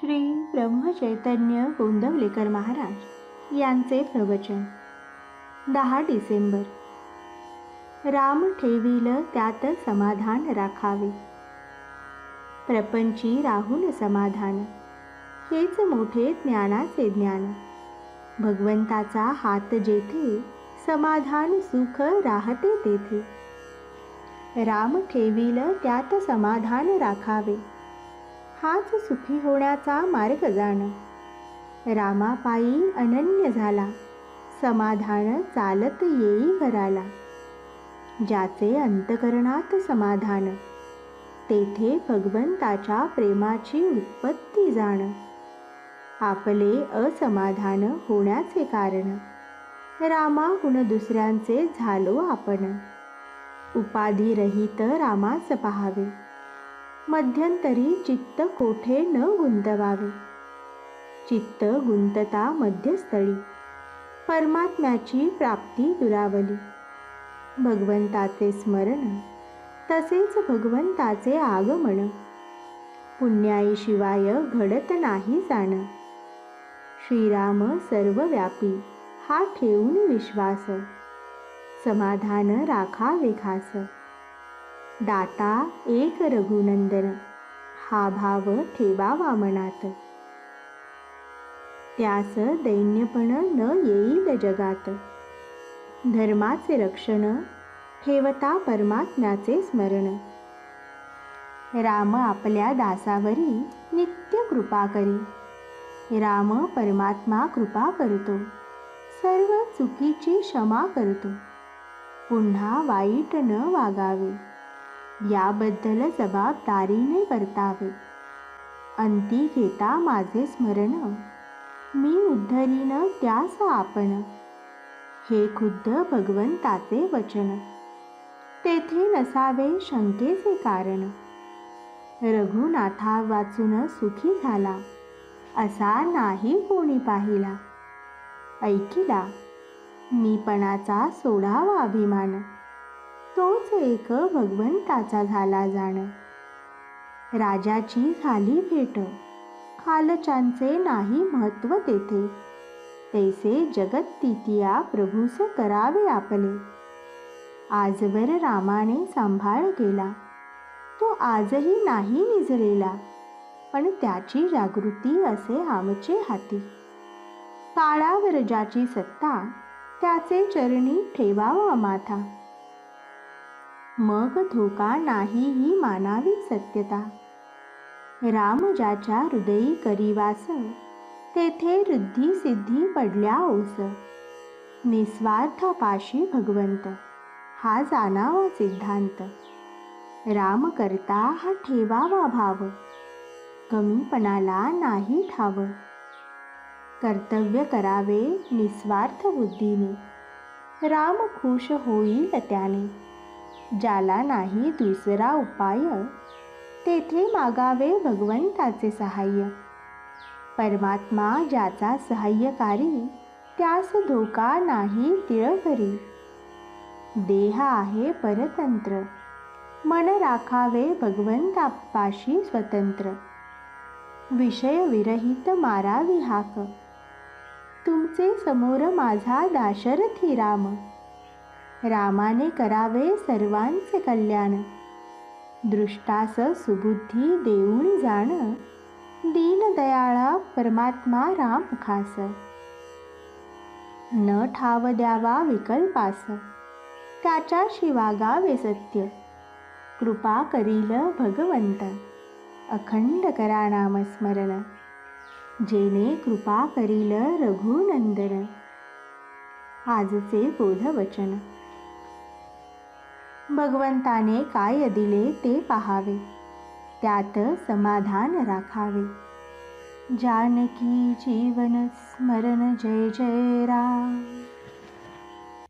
श्री ब्रह्मचैतन्य गोंदवलेकर महाराज यांचे प्रवचन. दहा डिसेंबर. राम ठेवील त्यात समाधान राखावे. प्रपंची राहुल समाधान. हेच मोठे ज्ञानाचे ज्ञान. भगवंताचा हात जेथे समाधान सुख राहते तेथे. राम ठेवील त्यात समाधान राखावे. हाच सुखी होण्याचा मार्ग जाण. रामापायी अनन्य झाला. समाधान चालत येई घराला. ज्याचे अंतकरणात समाधान. तेथे भगवंताच्या प्रेमाची उत्पत्ती जाण. आपले असमाधान होण्याचे कारण. रामाहून दुसऱ्यांचे झालो आपण. उपाधिरहित रामास पहावे. मध्यंतरी चित्त कोठे न गुंतवावे? चित्त गुंतता मध्यस्थळी. परमात्म्याची प्राप्ती दुरावली. भगवंताचे स्मरण तसेच भगवंताचे आगमन. पुण्याईशिवाय घडत नाही जाण. श्रीराम सर्वव्यापी हा ठेवून विश्वास. समाधान राखा विखास दाता एक रघुनंदन. हा भाव ठेवावा मनात. त्यास दैन्यपण न येईल जगात. धर्माचे रक्षण ठेवता परमात्म्याचे स्मरण. राम आपल्या दासावरी नित्य कृपा करी. राम परमात्मा कृपा करतो. सर्व चुकीची क्षमा करतो. पुन्हा वाईट न वागावे. याबद्दल जबाबदारीने वर्तावे. अंती घेता माझे स्मरण. मी उद्धरीन त्यास आपण हे खुद्द भगवंताचे वचन. तेथे नसावे शंकेचे कारण. रघुनाथा वाचून सुखी झाला. असा नाही कोणी पाहिला. ऐकिला. मीपणाचा सोडावा अभिमान. तोच एक भगवंताचा झाला जाण. राजाची झाली भेट. खालच्यांचे नाही महत्त्व तेथे. तैसे जगत्तितिया प्रभूस करावे आपले. आजवर रामाने सांभाळ केला. तो आजही नाही निजलेला. पण त्याची जागृती असे आमचे हाती. काळावर ज्याची सत्ता त्याचे चरणी ठेवावा माथा. मग धोका नाही ही मानावी सत्यता. राम ज्याच्या हृदयी करीवास तेथे रिद्धी सिद्धी पडल्या ओस. निस्वार्थापाशी भगवंत हा जाणावा सिद्धांत. राम करता हा ठेवावा भाव कमीपणाला नाही ठाव. कर्तव्य करावे निस्वार्थ बुद्धीने राम खुश होईल त्याने. ज्याला नाही दुसरा उपाय तेथे मागावे भगवंताचे सहाय्य. परमात्मा ज्याचा सहाय्यकारी त्यास धोका नाही तिळभरी देह आहे परतंत्र मन राखावे भगवंतापाशी स्वतंत्र. विषय विरहित मारावी हाक. तुमचे समोर माझा दाशरथी राम. रामाने करावे सर्वांचे कल्याण. दृष्टास सुबुद्धी देऊन जाण. दीनदयाळा परमात्मा राम खास. न ठाव द्यावा विकल्पास. त्याच्या शिवागावे सत्य. कृपा करील भगवंत. अखंड करा नामस्मरण जेने कृपा करील रघुनंदन. आजचे बोधवचन. भगवंताने काय दिले ते पाहावे. त्यात समाधान राखावे. जानकी जीवन स्मरण जय जय राम.